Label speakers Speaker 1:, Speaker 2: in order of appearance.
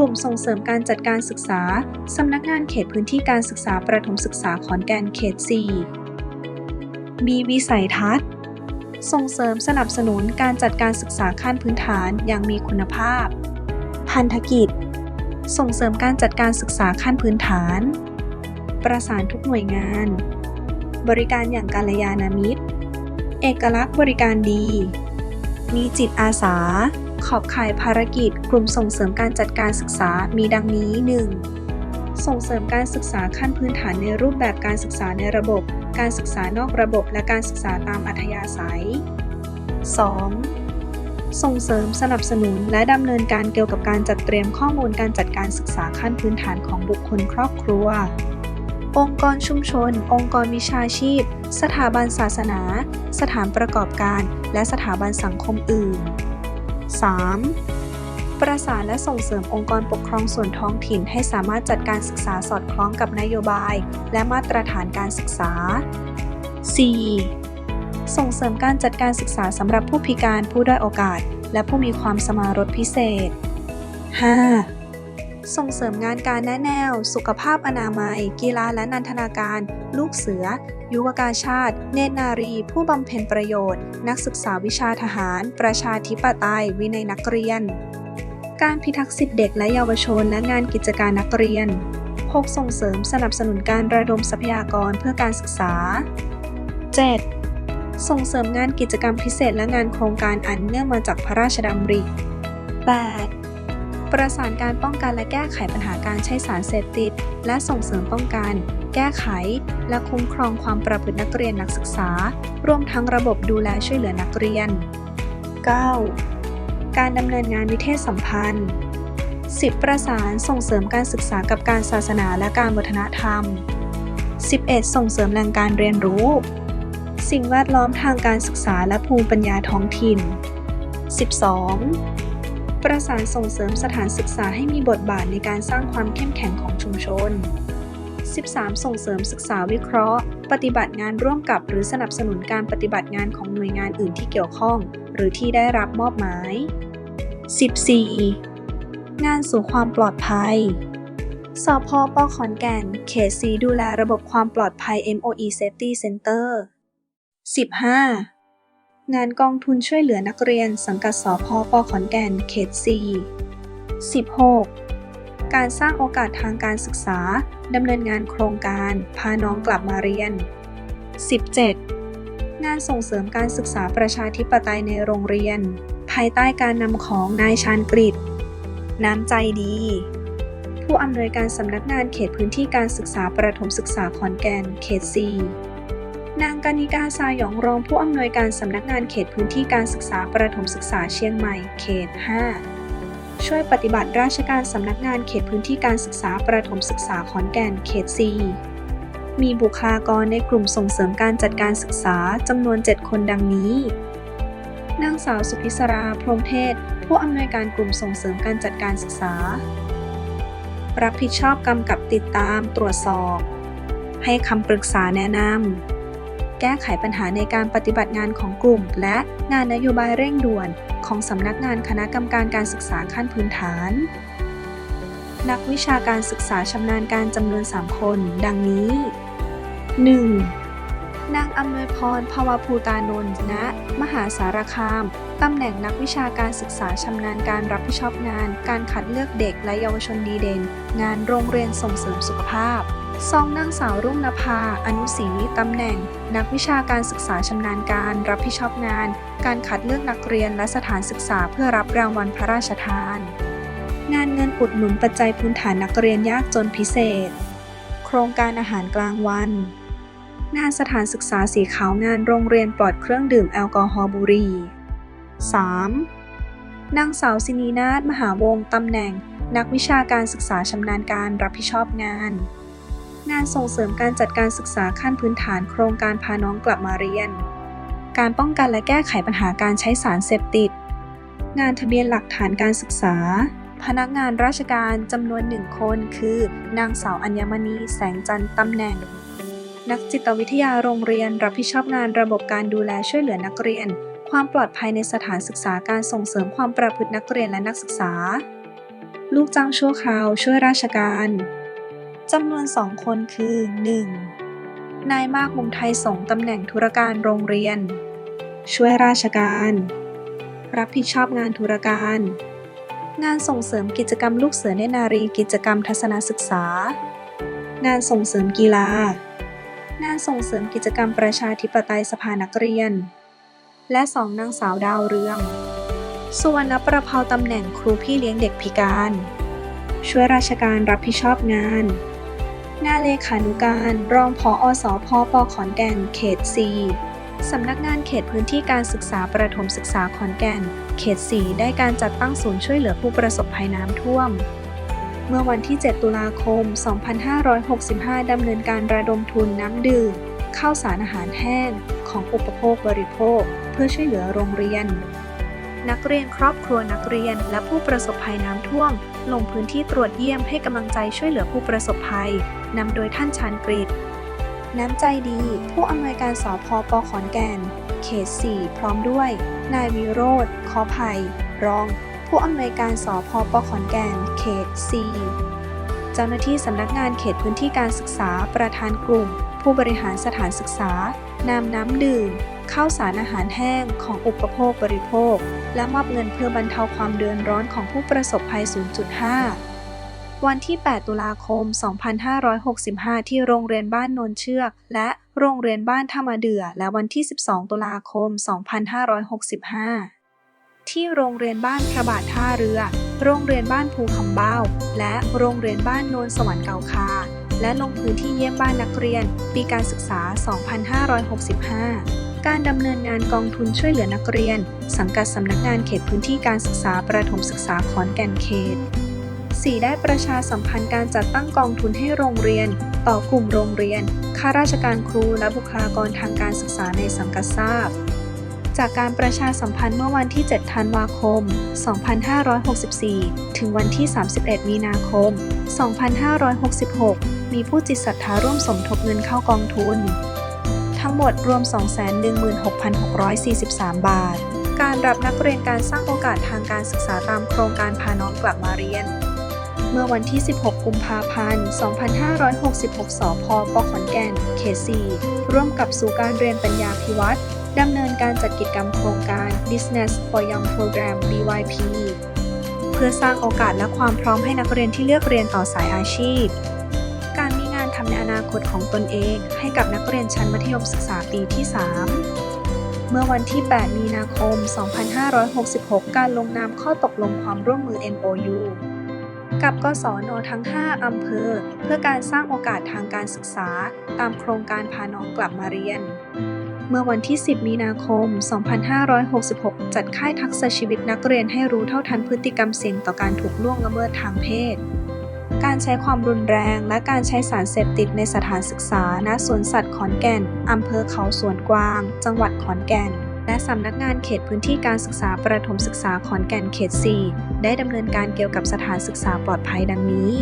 Speaker 1: กลุ่มส่งเสริมการจัดการศึกษา สำนักงานเขตพื้นที่การศึกษาประถมศึกษาขอนแก่นเขต 4 มีวิสัยทัศน์ ส่งเสริมสนับสนุนการจัดการศึกษาขั้นพื้นฐานอย่างมีคุณภาพ พันธกิจ ส่งเสริมการจัดการศึกษาขั้นพื้นฐาน ประสานทุกหน่วยงาน บริการอย่างกาลยานามิตร เอกลักษณ์บริการดี มีจิตอาสา ขอบข่ายภารกิจ กลุ่มส่งเสริมการจัดการศึกษามีดังนี้ 1. ส่งเสริมการศึกษาขั้นพื้นฐานในรูปแบบการศึกษาในระบบ การศึกษานอกระบบ และการศึกษาตามอัธยาศัย 2. ส่งเสริมสนับสนุนและดำเนินการเกี่ยวกับการจัดเตรียมข้อมูลการจัดการศึกษาขั้นพื้นฐานของบุคคลครอบครัว องค์กรชุมชน องค์กรวิชาชีพ สถาบันศาสนา สถานประกอบการ และสถาบันสังคมอื่น 3. ประสานและส่งเสริมองค์กรปกครองส่วนท้องถิ่นให้สามารถจัดการศึกษาสอดคล้องกับนโยบาย และมาตรฐานการศึกษา 4. ส่งเสริมการจัดการศึกษาสำหรับผู้พิการผู้ด้อยโอกาส และผู้มีความสมารถพิเศษ 5. ส่งเสริมงานการแนะแนว สุขภาพอนามัย กีฬาและนันทนาการ ลูกเสือ ยุวกาชาติ เนตรนารี ผู้บำเพ็ญประโยชน์ นักศึกษาวิชาทหาร ประชาธิปไตย วินัยนักเรียน การพิทักษ์สิทธิเด็กและเยาวชน และงานกิจการนักเรียน 6. ส่งเสริมสนับสนุนการระดมทรัพยากรเพื่อการศึกษา 7. ส่งเสริมงานกิจกรรมพิเศษและงานโครงการอันเนื่องมาจากพระราชดำริ 8. ประสานการป้องกันและแก้ไขปัญหาการใช้สารเสพติด และส่งเสริมป้องกัน แก้ไข และคุ้มครองความประพฤตินักเรียนนักศึกษา รวมทั้งระบบดูแลช่วยเหลือนักเรียน 9. การดำเนินงานวิเทศสัมพันธ์ 10. ประสานส่งเสริมการศึกษากับการศาสนาและการวัฒนธรรม 11. ส่งเสริมแหล่งการเรียนรู้ สิ่งแวดล้อมทางการศึกษาและภูมิปัญญาท้องถิ่น 12. ประสานส่งเสริมสถานศึกษาให้มีบทบาทในการสร้างความเข้มแข็งของชุมชน 13. ส่งเสริมศึกษาวิเคราะห์ ปฏิบัติงานร่วมกับหรือสนับสนุนการปฏิบัติงานของหน่วยงานอื่นที่เกี่ยวข้อง หรือที่ได้รับมอบหมาย 14. งานสู่ความปลอดภัย สพปขอนแก่น เขตสีดูแลระบบความปลอดภัย MOE Safety Center 15. งานกองทุนช่วยเหลือนักเรียน สังกัดสพปขอนแก่น เขต 4 16. การสร้างโอกาสทางการศึกษา ดำเนินงานโครงการ พาน้องกลับมาเรียน 17. งานส่งเสริมการศึกษาประชาธิปไตยในโรงเรียน ภายใต้การนำของนายชาญกฤษน้ำใจดี ผู้อำนวยการสำนักงานเขตพื้นที่การศึกษาประถมศึกษาขอนแก่น เขต 4 นางกานิกาซาหยองรองผู้อำนวยการสำนักงานเขตพื้นที่การศึกษาประถมศึกษาเชียงใหม่ เขต 5 ช่วยปฏิบัติราชการสำนักงานเขตพื้นที่การศึกษาประถมศึกษาขอนแก่น เขต 4 มีบุคลากรในกลุ่มส่งเสริมการจัดการศึกษาจำนวน 7 คนดังนี้ นางสาวสุพิศรา พรหมเทศ ผู้อำนวยการกลุ่มส่งเสริมการจัดการศึกษา รับผิดชอบกำกับติดตามตรวจสอบ ให้คำปรึกษาแนะนำ แก้ไขปัญหาในการปฏิบัติงานของกลุ่ม และงานนโยบายเร่งด่วน ของสำนักงานคณะกรรมการการศึกษาขั้นพื้นฐาน นักวิชาการศึกษาชำนาญการจำนวน 3 คน ดังนี้ 1. นางอำนวยพรภาวภูตานนท์ณมหาสารคามตำแหน่งนักวิชาการศึกษาชำนาญการรับผิดชอบงาน การคัดเลือกเด็กและเยาวชนดีเด่น งานโรงเรียนส่งเสริมสุขภาพ ซองนางสาวรุ่งนภา อนุศรีตำแหน่ง นักวิชาการศึกษาชำนาญการ รับผิดชอบงาน การคัดเลือกนักเรียนและสถานศึกษาเพื่อรับรางวัลพระราชทาน งานเงินอุดหนุนปัจจัยพื้นฐานนักเรียนยากจนพิเศษ โครงการอาหารกลางวัน งานสถานศึกษาสีขาวงานโรงเรียนปลอดเครื่องดื่มแอลกอฮอล์บุหรี่ 3. นางสาวสินีนาฏมหาวงศตำแหน่ง นักวิชาการศึกษาชำนาญการรับผิดชอบงาน งานส่งเสริมการจัดการศึกษาขั้นพื้นฐานโครงการพาน้องกลับมาเรียน การป้องกันและแก้ไขปัญหาการใช้สารเสพติด งานทะเบียนหลักฐานการศึกษา พนักงานราชการจำนวนหนึ่งคน คือ นางสาวอัญมณีแสงจันทร์ตำแหน่ง นักจิตวิทยาโรงเรียนรับผิดชอบงานระบบการดูแลช่วยเหลือนักเรียน ความปลอดภัยในสถานศึกษาการส่งเสริมความประพฤตินักเรียนและนักศึกษา ลูกจ้างชั่วคราวช่วยราชการ จำนวนสองคนคือ 1. นายมากมุมไทยส่งตำแหน่งธุรการโรงเรียน ช่วยราชการ รับผิดชอบงานธุรการ งานส่งเสริมกิจกรรมลูกเสือเนนารีกิจกรรมทัศนศึกษา งานส่งเสริมกีฬา งานส่งเสริมกิจกรรมประชาธิปไตยสภานักเรียน และสองนางสาวดาวเรืองสุวรรณประภาตำแหน่งครูพี่เลี้ยงเด็กพิการ ช่วยราชการรับผิดชอบงาน นาเลขานุการ รองผออสพปขอนแก่น เขต 4 สำนักงานเขตพื้นที่การศึกษาประถมศึกษาขอนแก่น เขต 4 ได้การจัดตั้งศูนย์ช่วยเหลือผู้ประสบภัยน้ำท่วม เมื่อวันที่ 7 ตุลาคม 2565 ดำเนินการระดมทุนน้ำดื่มข้าวสารอาหารแห้ง ของอุปโภคบริโภค เพื่อช่วยเหลือโรงเรียน นักเรียนครอบครัวนักเรียน และผู้ประสบภัยน้ำท่วม ลงพื้นที่ตรวจเยี่ยมให้กำลังใจช่วยเหลือผู้ประสบภัยนำโดยท่านชานกฤษน้ำใจดี ผู้อำนวยการสพปขอนแก่น เขต 4 พร้อมด้วย นายวิโรธขอภัย รอง ผู้อำนวยการสพปขอนแก่น เขต 4 เจ้าหน้าที่สำนักงานเขตพื้นที่การศึกษาประธานกลุ่ม ผู้บริหารสถานศึกษานำน้ำดื่ม ข้าวสารอาหารแห้งของอุปโภคบริโภค และมอบเงินเพื่อบรรเทาความเดือดร้อนของผู้ประสบภัย 0.5 วันที่ 8 ตุลาคม 2565 ที่โรงเรียนบ้านโนนเชือก และโรงเรียนบ้านท่ามเดือ และวันที่ 12 ตุลาคม 2565 ที่โรงเรียนบ้านพระบาทท่าเรือ โรงเรียนบ้านภูคำเบ้า และโรงเรียนบ้านโนนสวรรค์เก่าคาและลงพื้นที่เยี่ยมบ้านนักเรียน ปีการศึกษา 2565 การดำเนินงานกองทุนช่วยเหลือนักเรียน สังกัดสำนักงานเขตพื้นที่การศึกษาประถมศึกษาขอนแก่นเขต 4. ได้ประชาสัมพันธ์การจัดตั้งกองทุนให้โรงเรียน ต่อกลุ่มโรงเรียนข้าราชการครูและบุคลากรทางการศึกษาในสังกัดทราบ จากการประชาสัมพันธ์เมื่อวันที่ 7 ธันวาคม 2564 ถึงวันที่ 31 มีนาคม 2566 มีผู้จิตศรัทธาร่วมสมทบเงินเข้ากองทุน ทั้งหมดรวม 216,643 บาท การรับนักเรียนการสร้างโอกาสทางการศึกษาตามโครงการพาน้องกลับมาเรียน เมื่อวันที่ 16 กุมภาพันธ์ 2566 สพปขอนแก่น เขต 4 ร่วมกับสู่การเรียนปัญญาพิวัตรดำเนินการจัดกิจกรรมโครงการ Business for Young Program BYP เพื่อสร้างโอกาสและความพร้อมให้นักเรียนที่เลือกเรียนต่อสายอาชีพ ทำในอนาคตของตนเองให้กับนักเรียนชั้นมัธยมศึกษาปีที่ 3 เมื่อวันที่ 8 มีนาคม 2566 การลงนามข้อตกลงความร่วมมือ MOU กับกศนทั้ง 5 อำเภอ เพื่อการสร้างโอกาสทางการศึกษา ตามโครงการพาน้องกลับมาเรียน เมื่อวันที่ 10 มีนาคม 2566 จัดค่ายทักษะชีวิตนักเรียนให้รู้เท่าทันพฤติกรรมเสี่ยงต่อการถูกล่วงละเมิดทางเพศ การใช้ความรุนแรงและการใช้สารเสพติดในสถานศึกษา ณ สวนสัตว์ขอนแก่น อำเภอเขาสวนกวาง จังหวัดขอนแก่น และสำนักงานเขตพื้นที่การศึกษาประถมศึกษาขอนแก่นเขต 4 ได้ดำเนินการเกี่ยวกับสถานศึกษาปลอดภัยดังนี้